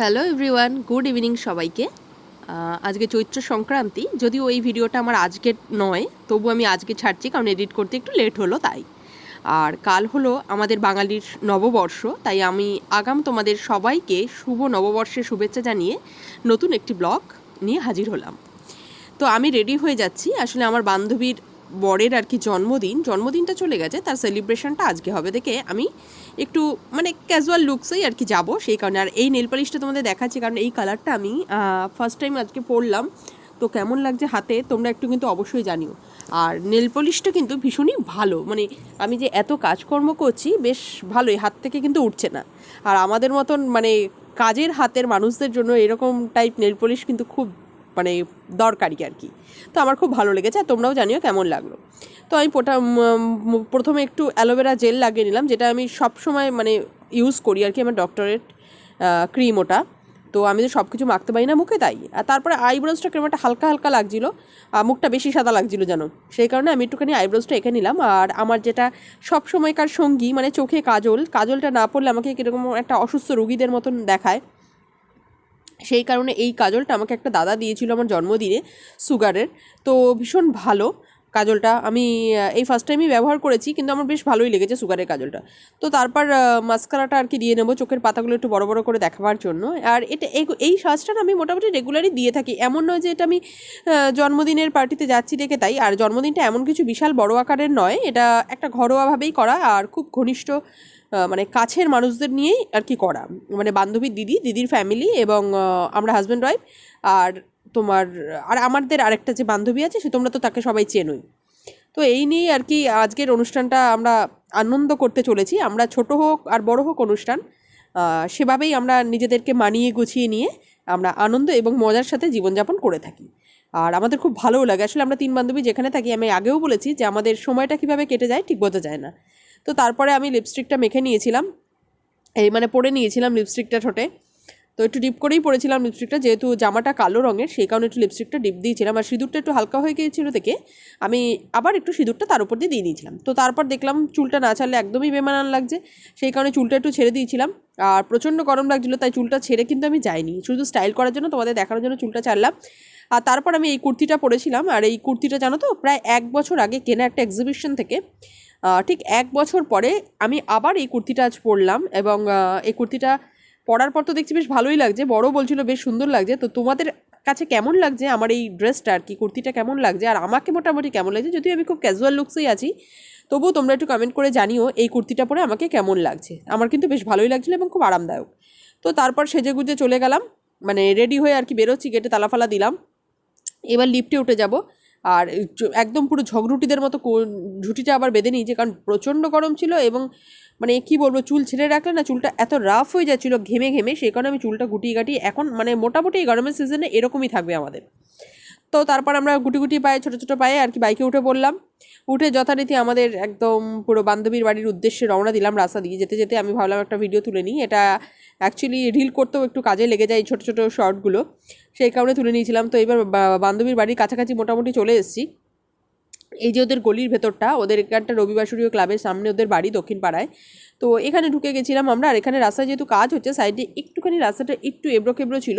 Hello everyone good evening সবাইকে। আজকে চৈত্র সংক্রান্তি। যদিও এই ভিডিওটা আমার আজকে নয় তবু আমি আজকে ছাড়ছি কারণ এডিট করতে একটু লেট হলো তাই। আর কাল হলো আমাদের বাঙালির নববর্ষ, তাই আমি আগাম তোমাদের সবাইকে শুভ নববর্ষের শুভেচ্ছা জানিয়ে নতুন একটি ব্লগ নিয়ে হাজির হলাম। তো আমি রেডি হয়ে যাচ্ছি। আসলে আমার বান্ধবীর বরের আর কি জন্মদিন, জন্মদিনটা চলে গেছে, তার সেলিব্রেশনটা আজকে হবে দেখে আমি একটু মানে ক্যাজুয়াল লুকসেই আর কি যাব, সেই কারণে। আর এই নেল পালিশটা তোমাদের দেখাচ্ছি, কারণ এই কালারটা আমি ফার্স্ট টাইম আজকে পরলাম। তো কেমন লাগছে হাতে, তোমরা একটু কিন্তু অবশ্যই জানিও। আর নেল পলিশটা কিন্তু ভীষণই ভালো মানে আমি যে এত কাজকর্ম করছি, বেশ ভালোই, হাত থেকে কিন্তু উঠছে না। আর আমাদের মতন মানে কাজের হাতের মানুষদের জন্য এরকম টাইপ নেল পলিশ কিন্তু খুব মানে দরকারি আর কি। তো আমার খুব ভালো লেগেছে আর তোমরাও জানিও কেমন লাগল। তো আমি পোটা প্রথমে একটু অ্যালোভেরা জেল লাগিয়ে নিলাম, যেটা আমি সব সময় মানে ইউজ করি আর কি আমার ডক্টরেট ক্রিম ওটা। তো আমি তো সব কিছু মাখতে পারি না মুখে তাই। আর তারপরে আইব্রোজটা কেমন একটা হালকা হালকা লাগছিল, আর মুখটা বেশি সাদা লাগছিল যেন। সেই কারণে আমি একটুখানি আইব্রোজটা এঁকে নিলাম, আর আমার যেটা সব সময়কার সঙ্গী মানে চোখে কাজল, কাজলটা না পড়লে আমাকে কীরকম একটা অসুস্থ রুগীদের মতন দেখায়। সেই কারণে এই কাজলটা আমাকে একটা দাদা দিয়েছিল আমার জন্মদিনে, সুগারের। তো ভীষণ ভালো কাজলটা। আমি এই ফার্স্ট টাইমই ব্যবহার করেছি, কিন্তু আমার বেশ ভালোই লেগেছে সুগারের কাজলটা। তো তারপর মাস্কারাটা আর কি দিয়ে নেব, চোখের পাতাগুলো একটু বড় বড় করে দেখাবার জন্য। আর এটা, এই- সাজটা আমি মোটামুটি রেগুলারই দিয়ে থাকি। এমন নয় যে এটা আমি জন্মদিনের পার্টিতে যাচ্ছি দেখে তাই। আর জন্মদিনটা এমন কিছু বিশাল বড় আকারের নয়। এটা একটা ঘরোয়াভাবেই করা, আর খুব ঘনিষ্ঠ মানে কাছের মানুষদের নিয়েই আর কি করা। মানে বান্ধবীর দিদি, দিদির ফ্যামিলি এবং আমরা হাজব্যান্ড ওয়াইফ আর তোমার, আর আমাদের আরেকটা যে বান্ধবী আছে সে, তোমরা তো তাকে সবাই চেনোই। তো এই নিয়েই আর কি আজকের অনুষ্ঠানটা আমরা আনন্দ করতে চলেছি। আমরা ছোট হোক আর বড় হোক অনুষ্ঠান সেভাবেই আমরা নিজেদেরকে মানিয়ে গুছিয়ে নিয়ে আমরা আনন্দ এবং মজার সাথে জীবনযাপন করে থাকি। আর আমাদের খুব ভালোও লাগে। আসলে আমরা তিন বান্ধবী যেখানে থাকি, আমি আগেও বলেছি যে আমাদের সময়টা কীভাবে কেটে যায় ঠিক বোঝা যায় না। তো তারপরে আমি লিপস্টিকটা মেখে নিয়েছিলাম। এই মানে পরে নিয়েছিলাম লিপস্টিকটা ঠোঁটে। তো একটু ডিপ করেই পরেছিলাম লিপস্টিকটা যেহেতু জামাটা কালো রঙের, সেই কারণে একটু লিপস্টিকটা ডিপ দিয়েছিলাম। আর সিঁদুরটা একটু হালকা হয়ে গিয়েছিল থেকে আমি আবার একটু সিঁদুরটা তার উপর দিয়ে দিয়ে দিয়েছিলাম তো তারপর দেখলাম চুলটা না ছাড়লে একদমই বেমানান লাগছে, সেই কারণে চুলটা একটু ছেড়ে দিয়েছিলাম। আর প্রচণ্ড গরম লাগছিল, তাই চুলটা ছেড়ে কিন্তু আমি যাইনি। শুধু স্টাইল করার জন্য তোমাদের দেখানোর জন্য চুলটা ছাড়লাম। আর তারপর আমি এই কুর্তিটা পরেছিলাম। আর এই কুর্তিটা জানো তো, প্রায় এক বছর আগে কেনা একটা এক্সিবিশন থেকে। ঠিক এক বছর পরে আমি আবার এই কুর্তিটা আজ পরলাম এবং এই কুর্তিটা পরার পর তো দেখছি বেশ ভালোই লাগছে। বড় বলছিল বেশ সুন্দর লাগছে। তো তোমাদের কাছে কেমন লাগছে? আমার এই ড্রেসটা আর কি, কুর্তিটা কেমন লাগছে? আর আমাকে মোটামুটি কেমন লাগছে? যদিও আমি খুব ক্যাজুয়াল লুকসেই আছি, তবুও তোমরা একটু কমেন্ট করে জানিও এই কুর্তিটা পরে আমাকে কেমন লাগছে। আমার কিন্তু বেশ ভালোই লাগছিল এবং খুব আরামদায়ক। তো তারপর সেজে গুজে চলে গেলাম মানে রেডি হয়ে আর কি বেরোচ্ছি গেটে তালাফালা দিলাম। এবার লিফটে উঠে যাব। আর একদম পুরো ঝগড়ুটিদের মতো ঝুঁটিটা আবার বেঁধে নিয়েছে, কারণ প্রচণ্ড গরম ছিল এবং মানে কি বলব, চুল ছেড়ে রাখলে না চুলটা এত রাফ হয়ে যাচ্ছিল, ঘেমে ঘেমে সেই কারণে আমি চুলটা গুটিয়ে গাটিয়ে এখন মানে মোটামুটি গরমের সিজনে এরকমই থাকবে আমাদের। তো তারপর আমরা গুটি গুটি পায়ে, ছোটো ছোটো পায়ে আর কি বাইকে উঠে পড়লাম। উঠে যথারীতি আমাদের একদম পুরো বান্ধবীর বাড়ির উদ্দেশ্যে রওনা দিলাম রাস্তা দিয়ে। যেতে যেতে আমি ভাবলাম একটা ভিডিও তুলে নিই। এটা অ্যাকচুয়ালি রিল করতেও একটু কাজে লেগে যায় ছোটো ছোটো শর্টগুলো সেই কারণে তুলে নিয়েছিলাম। তো এবার বান্ধবীর বাড়ির কাছাকাছি মোটামুটি চলে এসেছি। এই যে ওদের গলির ভেতরটা, ওদের একটা রবিবাসরীয় ক্লাবের সামনে ওদের বাড়ি দক্ষিণ পাড়ায়। তো এখানে ঢুকে গেছিলাম আমরা, আর এখানে রাস্তায় যেহেতু কাজ হচ্ছে, সাইডে একটুখানি রাস্তাটা একটু এবড়ো খেবড়ো ছিল।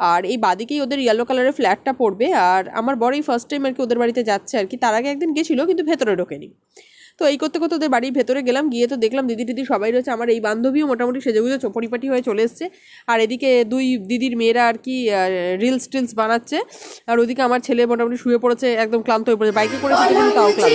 আর এই বাদিকেই ওদের ইয়েলো কালারের ফ্ল্যাটটা পড়বে, আর আমার বড়ই ফার্স্ট টাইম আর কি ওদের বাড়িতে যাচ্ছে আর কি। তার আগে একদিন গেছিল, কিন্তু ভেতরে ঢোকেনি। তো এই করতে করতে ওদের বাড়ির ভেতরে গেলাম, গিয়ে তো দেখলাম দিদি দিদি সবাই রয়েছে, আমার এই বান্ধবীও মোটামুটি সেজেগুজে চপরিপাটি হয়ে চলে এসছে। আর এদিকে দুই দিদির মেয়েরা আর কি রিলস টিলস বানাচ্ছে। আর ওদিকে আমার ছেলে মোটামুটি শুয়ে পড়েছে, একদম ক্লান্ত হয়ে পড়েছে। বাইকে করে তাও ক্লান্ত।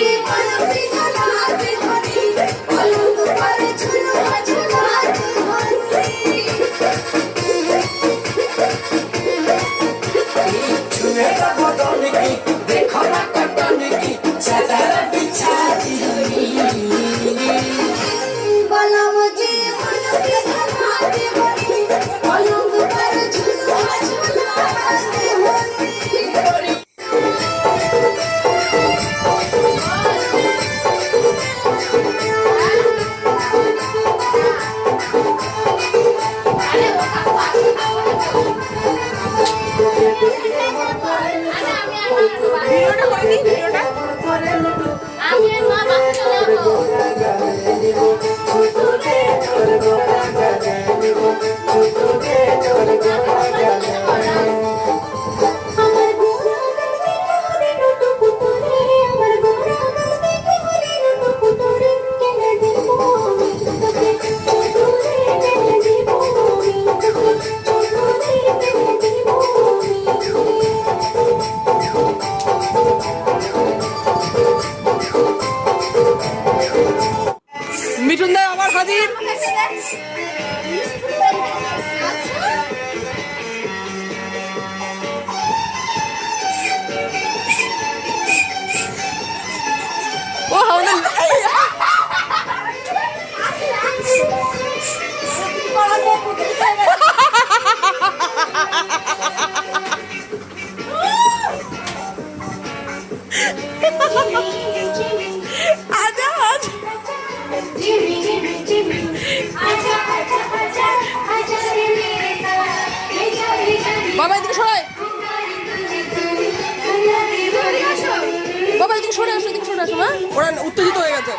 মা ওরা উত্তেজিত হয়ে গেছে।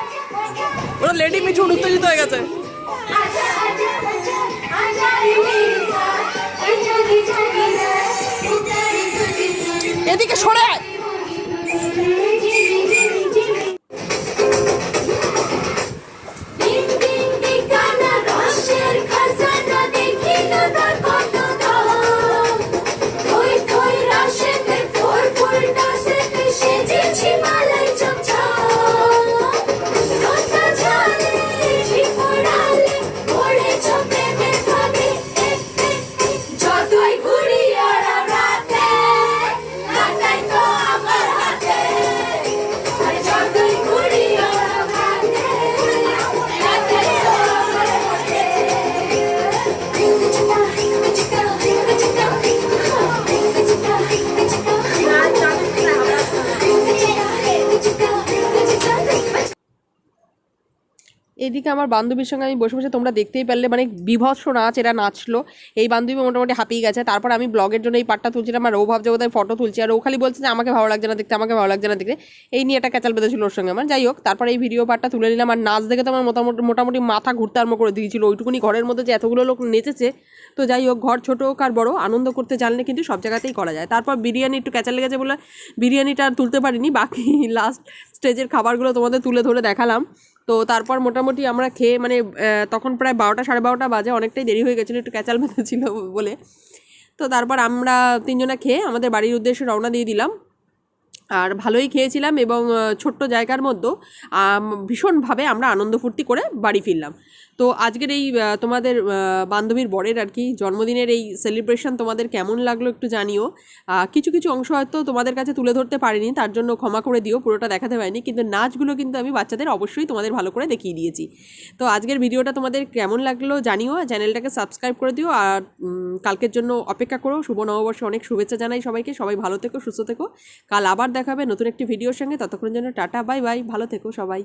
ওরা লেডি মিঠুন উত্তেজিত হয়ে গেছে। এদিকে সরে আয়। এদিকে আমার বান্ধবীর সঙ্গে আমি বসে বসে তোমরা দেখতেই পারলে মানে বিভৎস নাচ, এরা নাচলো। এই বান্ধবী মোটামুটি হাঁপিয়ে গেছে। তারপর আমি ব্লগের জন্য এই পাটটা তুলছিলাম আর ও ভাবছে বোধহয় ফটো তুলছি। আর ও খালি বলছে যে, আমাকে ভালো লাগছে না দেখতে, আমাকে ভালো লাগছে না দেখতে। এই নিয়ে একটা ক্যাচাল বেঁধেছিল ওর সঙ্গে আমার। যাই হোক, তারপর এই ভিডিও পার্টটা তুলে নিলাম। আর নাচ দেখে তো আমার মোটামুটি মোটামুটি মাথা ঘুরতে আরম্ভ করে দিয়েছিল। ওইটুকুনি ঘরের মধ্যে যে এতগুলো লোক নেচেছে, তো যাই হোক, ঘর ছোটো হোক আর বড়, আনন্দ করতে জানলে কিন্তু সব জায়গাতেই করা যায়। তারপর বিরিয়ানি একটু ক্যাচাল লেগেছে বলে বিরিয়ানিটা আর তুলতে পারিনি। বাকি লাস্ট স্টেজের খাবারগুলো তোমাদের তুলে ধরে দেখালাম। তো তারপর মোটামুটি আমরা খেয়ে মানে তখন প্রায় বারোটা, সাড়ে বারোটা বাজে, অনেকটাই দেরি হয়ে গেছিল, একটু ক্যাচাল ছিল বলে। তো তারপর আমরা তিনজনে খেয়ে আমাদের বাড়ির উদ্দেশ্যে রওনা দিয়ে দিলাম। আর ভালোই খেয়েছিলাম এবং ছোট্ট জায়গার মধ্যেও আম, ভীষণভাবে আমরা আনন্দ ফুর্তি করে বাড়ি ফিরলাম। তো আজকের এই তোমাদের বান্ধবীর বরের আর কি জন্মদিনের এই সেলিব্রেশন তোমাদের কেমন লাগল একটু জানিও। কিছু কিছু অংশ হয়তো তোমাদের কাছে তুলে ধরতে পারিনি তার জন্য ক্ষমা করে দিও পুরোটা দেখাতে পারিনি কিন্তু নাচগুলো কিন্তু আমি বাচ্চাদের অবশ্যই তোমাদের ভালো করে দেখিয়ে দিয়েছি। তো আজকের ভিডিওটা তোমাদের কেমন লাগল জানিও চ্যানেলটাকে সাবস্ক্রাইব করে দিও আর কালকের জন্য অপেক্ষা করো। শুভ নববর্ষে অনেক শুভেচ্ছা জানাই সবাইকে সবাই ভালো থেকো সুস্থ থেকো। কাল আবার দেখাবে নতুন একটি ভিডিওর সঙ্গে। ততক্ষণের জন্য টাটা বাই বাই। ভালো থেকো সবাই।